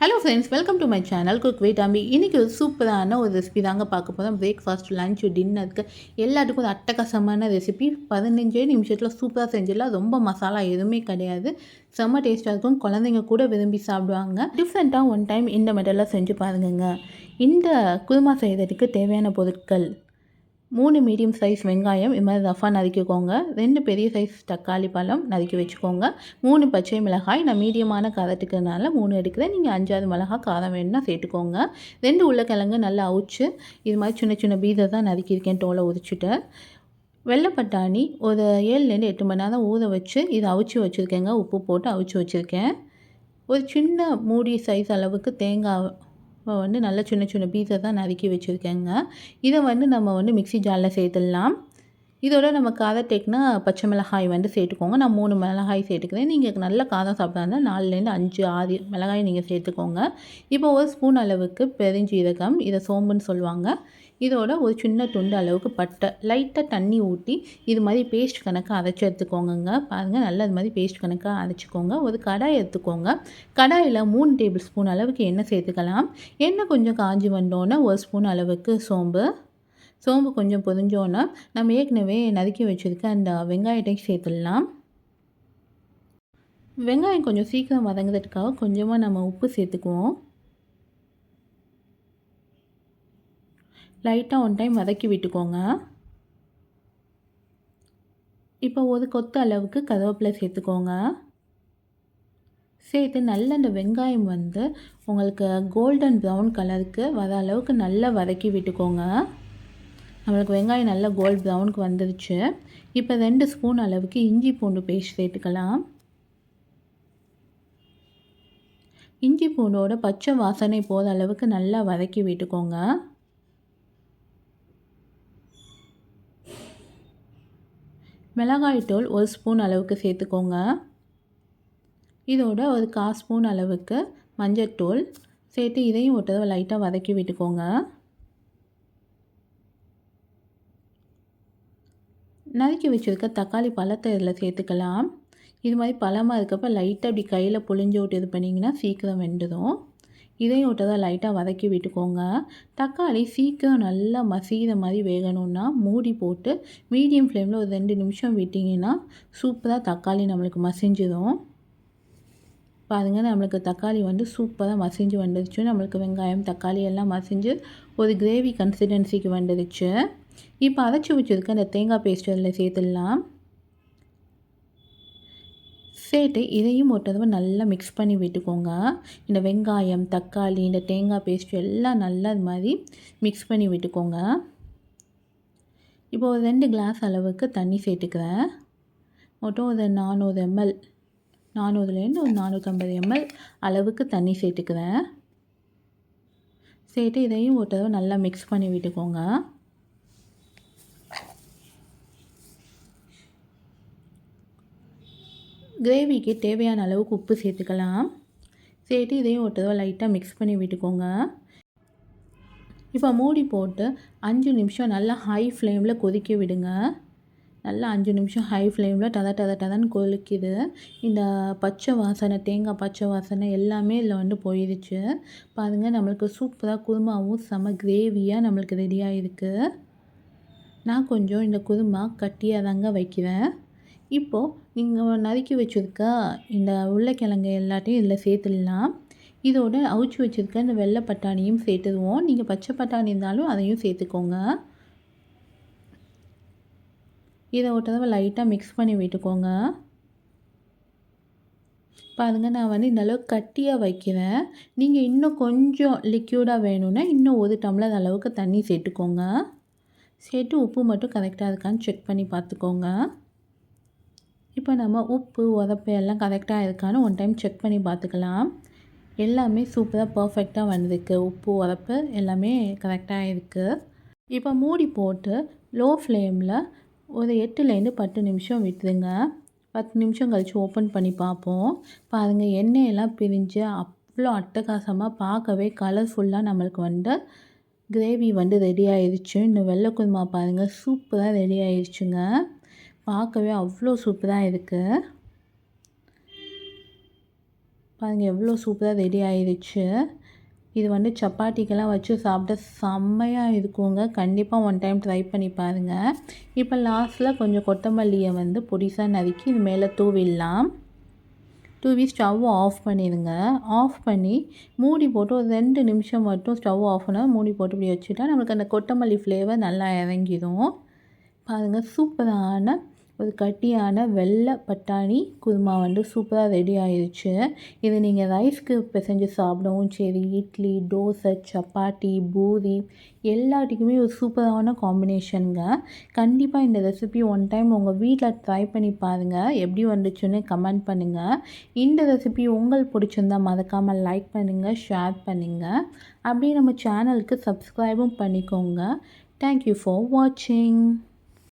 Hello friends welcome to my channel cook wait Ambi இன்றைக்கி ஒரு சூப்பரான ஒரு ரெசிபி தாங்க பார்க்க போகிறோம் பிரேக்ஃபாஸ்ட் லஞ்ச் டின்னருக்கு எல்லாத்துக்கும் ஒரு அட்டகாசமான ரெசிபி பதினஞ்சே நிமிஷத்தில் சூப்பராக செஞ்சிடலாம். ரொம்ப மசாலா எதுவுமே கிடையாது. செம்ம டேஸ்ட்டாக இருக்கும். குழந்தைங்க கூட விரும்பி சாப்பிடுவாங்க. டிஃப்ரெண்ட்டாக ஒன் டைம் இந்த மெட்டெல்லாம் செஞ்சு பாருங்கங்க. இந்த குருமா செய்கிறதுக்கு தேவையான பொருட்கள் மூணு மீடியம் சைஸ் வெங்காயம் இது மாதிரி ரஃபாக நறுக்கிக்கோங்க. ரெண்டு பெரிய சைஸ் தக்காளி பழம் நறுக்கி வச்சுக்கோங்க. மூணு பச்சை மிளகாய் நான் மீடியமான காரத்துக்குனால மூணு எடுக்கிறேன். நீங்கள் அஞ்சாவது மிளகாய் காரம் வேணும்னா சேர்த்துக்கோங்க. ரெண்டு உருளைக்கிழங்கு நல்லா அவிச்சு இது மாதிரி சின்ன சின்ன பீதை தான் நறுக்கியிருக்கேன் தோலை வெள்ளை வெள்ளைப்பட்டாணி ஒரு ஏழுலேருந்து எட்டு மணி நேரம் ஊற வச்சு இதை அவிச்சு வச்சுருக்கேங்க. உப்பு போட்டு அவிச்சு வச்சுருக்கேன். ஒரு சின்ன மூடி சைஸ் அளவுக்கு தேங்காய் வந்து நல்ல சின்ன சின்ன பீஸை தான் நறுக்கி வச்சுருக்கேங்க. இதை வந்து நம்ம வந்து மிக்சி ஜாரில் சேர்த்துடலாம். இதோட நம்ம காரம் பச்சை மிளகாய் வந்து சேர்த்துக்கோங்க. நான் மூணு மிளகாய் சேர்த்துக்கிறேன். நீங்கள் நல்ல காரம் சாப்பிட்டா நாலுலேருந்து அஞ்சு ஆறு மிளகாய் நீங்கள் சேர்த்துக்கோங்க. இப்போ ஒரு ஸ்பூன் அளவுக்கு பெருஞ்சீரகம் இதை சோம்புன்னு சொல்லுவாங்க. இதோட ஒரு சின்ன துண்டு அளவுக்கு பட்டை. லைட்டாக தண்ணி ஊற்றி இது மாதிரி பேஸ்ட் கணக்காக அரைச்சி எடுத்துக்கோங்க பாருங்கள் நல்லா இது மாதிரி பேஸ்ட் கணக்காக அரைச்சிக்கோங்க. ஒரு கடாய் எடுத்துக்கோங்க. கடாயில் மூணு டேபிள் ஸ்பூன் அளவுக்கு எண்ணெய் சேர்த்துக்கலாம். எண்ணெய் கொஞ்சம் காஞ்சி வந்தோன்னே ஒரு ஸ்பூன் அளவுக்கு சோம்பு. சோம்பு கொஞ்சம் பொதிஞ்சோன்னா நம்ம ஏற்கனவே நறுக்கி வச்சுருக்க அந்த வெங்காயத்தை சேர்த்துடலாம். வெங்காயம் கொஞ்சம் சீக்கிரம் வதங்குறதுக்காக கொஞ்சமாக நம்ம உப்பு சேர்த்துக்குவோம். லைட்டாக ஒன் டைம் வதக்கி விட்டுக்கோங்க. இப்போ ஒரு கொத்து அளவுக்கு கருவேப்பிலை சேர்த்துக்கோங்க. சேர்த்து நல்ல அந்த வெங்காயம் வந்து உங்களுக்கு கோல்டன் ப்ரௌன் கலருக்கு வர அளவுக்கு நல்லா வதக்கி விட்டுக்கோங்க. நம்மளுக்கு வெங்காயம் நல்லா கோல்ட் ப்ரௌனுக்கு வந்துருச்சு. இப்போ ரெண்டு ஸ்பூன் அளவுக்கு இஞ்சி பூண்டு பேஸ்ட் சேர்த்துக்கலாம். இஞ்சி பூண்டோட பச்சை வாசனை போகிற அளவுக்கு நல்லா வதக்கி விட்டுக்கோங்க. மிளகாய்த்தூள் ஒரு ஸ்பூன் அளவுக்கு சேர்த்துக்கோங்க. இதோட ஒரு கால் ஸ்பூன் அளவுக்கு மஞ்சத்தூள் சேர்த்து இதையும் ஒரு தடவை லைட்டாக வதக்கி விட்டுக்கோங்க. நறுக்கி வச்சுருக்க தக்காளி பழத்தை இதில் சேர்த்துக்கலாம். இது மாதிரி பழமாக இருக்கப்போ லைட்டாக அப்படி கையில் புழிஞ்சு விட்டு இது பண்ணிங்கன்னா சீக்கிரம் வெண்டுடும் இதையும் தான் லைட்டாக வதக்கி விட்டுக்கோங்க. தக்காளி சீக்கிரம் நல்லா மசிகிற மாதிரி வேகணும்னா மூடி போட்டு மீடியம் ஃப்ளேமில் ஒரு ரெண்டு நிமிஷம் விட்டிங்கன்னா சூப்பராக தக்காளி நம்மளுக்கு மசிஞ்சிடும். பாருங்கள் நம்மளுக்கு தக்காளி வந்து சூப்பராக மசிஞ்சு வந்துடுச்சு நம்மளுக்கு வெங்காயம் தக்காளி எல்லாம் மசிஞ்சு ஒரு கிரேவி கன்சிஸ்டன்சிக்கு வந்துடுச்சு இப்போ அரைச்சி வச்சுருக்க அந்த தேங்காய் பேஸ்ட் அதில் சேர்த்துடலாம். சேர்த்து இதையும் ஒரு தடவை நல்லா மிக்ஸ் பண்ணி விட்டுக்கோங்க. இந்த வெங்காயம் தக்காளி இந்த தேங்காய் பேஸ்ட் எல்லாம் நல்லா அது மாதிரி மிக்ஸ் பண்ணி விட்டுக்கோங்க. இப்போ ஒரு ரெண்டு கிளாஸ் அளவுக்கு தண்ணி சேர்த்துக்கிறேன். மொத்தம் ஒரு நானூறு எம்எல் நானூறுலேருந்து ஒரு நானூற்றம்பது எம்எல் அளவுக்கு தண்ணி சேர்த்துக்கிறேன். சேர்த்து இதையும் ஒரு தடவை நல்லா மிக்ஸ் பண்ணி விட்டுக்கோங்க. கிரேவிக்கு தேவையான அளவுக்கு உப்பு சேர்த்துக்கலாம். சேர்த்து இதையும் ஒரு தடவை லைட்டாக மிக்ஸ் பண்ணி விட்டுக்கோங்க. இப்போ மூடி போட்டு அஞ்சு நிமிஷம் நல்லா ஹை ஃப்ளேமில் கொதிக்க விடுங்க. நல்லா அஞ்சு நிமிஷம் ஹை ஃப்ளேமில் டத டத டதன்னு கொதிக்குது. இந்த பச்சை வாசனை தேங்காய் பச்சை வாசனை எல்லாமே இதில் வந்து போயிடுச்சு பாருங்கள் நம்மளுக்கு சூப்பராக குருமாவும் செம கிரேவியாக நம்மளுக்கு ரெடியாக இருக்குது நான் கொஞ்சம் இந்த குருமா கட்டியாக தாங்க வைக்கிறேன். இப்போது நீங்கள் நறுக்கி வச்சுருக்க இந்த உருளைக்கிழங்கு எல்லாத்தையும் இதில் சேர்த்துடலாம். இதோட அவிச்சு வச்சுருக்க இந்த வெள்ளை பட்டாணியும் சேர்த்துடுவோம். நீங்கள் பச்சை பட்டாணி இருந்தாலும் அதையும் சேர்த்துக்கோங்க. இதை ஒரு தடவை லைட்டாக மிக்ஸ் பண்ணி விட்டுக்கோங்க. பாருங்கள் நான் வந்து இந்தளவுக்கு கட்டியாக வைக்கிறேன். நீங்கள் இன்னும் கொஞ்சம் லிக்யூடாக வேணும்னா இன்னும் ஒரு டம்ளர் அளவுக்கு தண்ணி சேர்த்துக்கோங்க. சேர்த்து உப்பு மட்டும் கரெக்டாக இருக்கான்னு செக் பண்ணி பார்த்துக்கோங்க. இப்போ நம்ம உப்பு உதப்பு எல்லாம் கரெக்டாக இருக்கான்னு ஒன் டைம் செக் பண்ணி பார்த்துக்கலாம். எல்லாமே சூப்பராக பர்ஃபெக்டாக வந்திருக்கு. உப்பு உதப்பு எல்லாமே கரெக்டாக இருக்குது இப்போ மூடி போட்டு லோ ஃப்ளேமில் ஒரு எட்டுலேருந்து பத்து நிமிஷம் விட்டுருங்க. பத்து நிமிஷம் கழித்து ஓப்பன் பண்ணி பார்ப்போம். பாருங்கள் எண்ணெயெல்லாம் பிரிஞ்சு அவ்வளோ அட்டகாசமாக பார்க்கவே கலர்ஃபுல்லாக நம்மளுக்கு வந்து கிரேவி வந்து ரெடி ஆயிடுச்சு இந்த வெள்ளை குருமா பாருங்கள் சூப்பராக ரெடி ஆயிடுச்சுங்க பார்க்கவே அவ்வளோ சூப்பராக இருக்குது பாருங்கள் எவ்வளோ சூப்பராக ரெடி ஆயிடுச்சு இது வந்து சப்பாத்திக்கெல்லாம் வச்சு சாப்பிட செம்மையாக இருக்குங்க. கண்டிப்பாக ஒன் டைம் ட்ரை பண்ணி பாருங்கள் இப்போ லாஸ்ட்டில் கொஞ்சம் கொத்தமல்லியை வந்து பொடிசாக நறுக்கி இது மேலே தூவிடலாம். தூவி ஸ்டவ் ஆஃப் பண்ணிடுங்க. ஆஃப் பண்ணி மூடி போட்டு ஒரு ரெண்டு நிமிஷம் மட்டும் ஸ்டவ் ஆஃப் பண்ணால் மூடி போட்டு இப்படி வச்சுட்டா நம்மளுக்கு அந்த கொத்தமல்லி ஃப்ளேவர் நல்லா இறங்கிடும். பாருங்கள் சூப்பரான ஒரு கட்டியான வெள்ளை பட்டாணி குருமா வந்து சூப்பராக ரெடி ஆயிடுச்சு இது நீங்கள் ரைஸ்க்கு பிசைஞ்சு சாப்பிடவும் சரி இட்லி தோசை சப்பாத்தி பூரி எல்லாத்துக்குமே ஒரு சூப்பரான காம்பினேஷனுங்க கண்டிப்பாக இந்த ரெசிபி ஒன் டைம் உங்கள் வீட்டில் ட்ரை பண்ணி பாருங்கள் எப்படி வந்துச்சுன்னு கமெண்ட் பண்ணுங்கள் இந்த ரெசிபி உங்களுக்கு பிடிச்சிருந்தால் மறக்காமல் லைக் பண்ணுங்கள் ஷேர் பண்ணுங்கள் அப்படியே நம்ம சேனலுக்கு சப்ஸ்கிரைபும் பண்ணிக்கோங்க. தேங்க்யூ ஃபார் வாட்சிங்